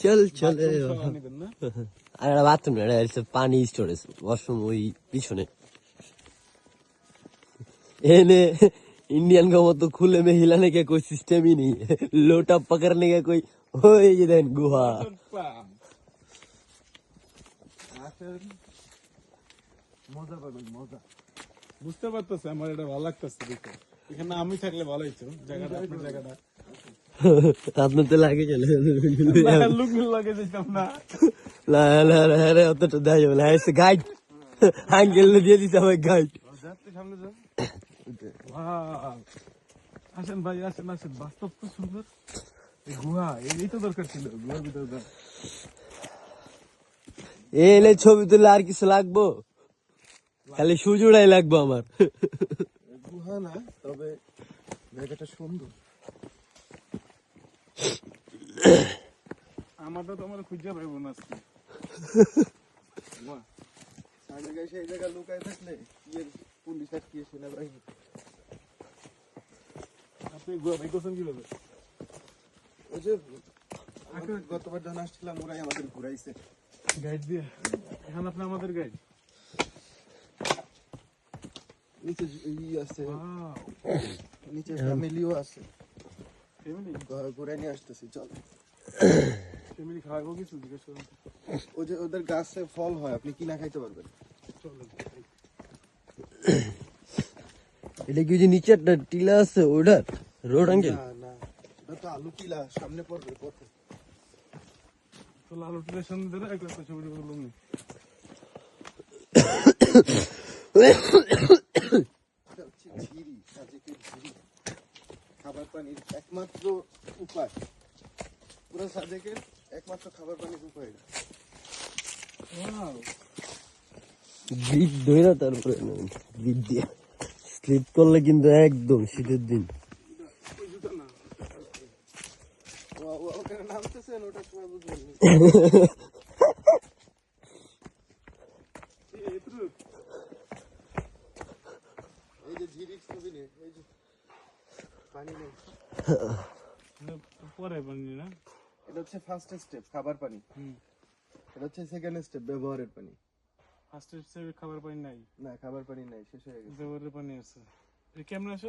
চল চল আর বাথরুম পানি স্টোরেজ ওয়াশরুম ওই পিছনে। एने इंडियन का मत तो खुले में हिलाने का कोई सिस्टम ही नहीं है लोटा पकड़ने का कोई हो ये देन गुहा আসেন মজা পাবেন মজা বুঝতে পারতেছে আমার এটা ভালো লাগতেছে দেখে এখানে আমি থাকলে ভালো হইতো জায়গাটা আপনার জায়গাটা आपने तो लागे चले লুক লাগে যেতাম না ला ला ला रे तो तो दाई वाला ऐसे गाइड आंगल ने दिया दी सब गाइड যাচ্ছে সামনে যান Wow! আসেন ভাই আসেন আসেন। বাস্তব তো সুন্দর। গুহা এই তো দরকার ছিল। গুহার ভিতরে। এলে ছবি তুলে আর কিছু লাগবো? খালি সুজুড়াই লাগবো আমার। গুহা না তবে জায়গাটা সুন্দর। আমারটা তো আমার খুঁজে পাইব না আজকে। সেই জায়গা লুকায় থাকলে পুলিশ আর কি সেনাবাহিনী আপনি গুহা ভাই করছেন কীভাবে ওই যে গতবার যখন আসছিলাম ওরাই আমাদের ঘুরাইছে। গাইড দিয়ে এখন আপনি আমাদের গাইড? নিচে ই আছে। নিচে ফ্যামিলিও আছে। ফ্যামিলি ঘুরে নিয়ে আসতেছি চল। ফ্যামিলি খাওয়াবো কিছু জিজ্ঞেস করুন। ওই যে ওদের গাছে ফল হয় আপনি কিনা খাইতে পারবেন। এটা কি যে নিচে একটা টিলা আছে ওটার? Road angle? না না। তো আলু কিলা সামনে পড়বে পথে তো আলু সামনে ধরে একটা ছবি খাবার পানির একমাত্র উপায়। পুরো সাজেকের একমাত্র খাবার পানির উপায় ধরে তারপরে দিয়ে। স্লিপ করলে কিন্তু একদম শীতের দিন। ও- ও- ওখানে নামতেছেন ওটা সময় বুঝবেন এই যে ঝিরির ছবি নে, এই যে পানি নেই পরে পানি না এটা হচ্ছে ফার্স্ট স্টেপ খাবার পানি এটা হচ্ছে সেকেন্ড স্টেপ ব্যবহারের পানি ফার্স্ট হিসেবে খাবার পানি নাই। না খাবার পানি নাই শেষ হয়ে গেছে। পানি আছে। আছে?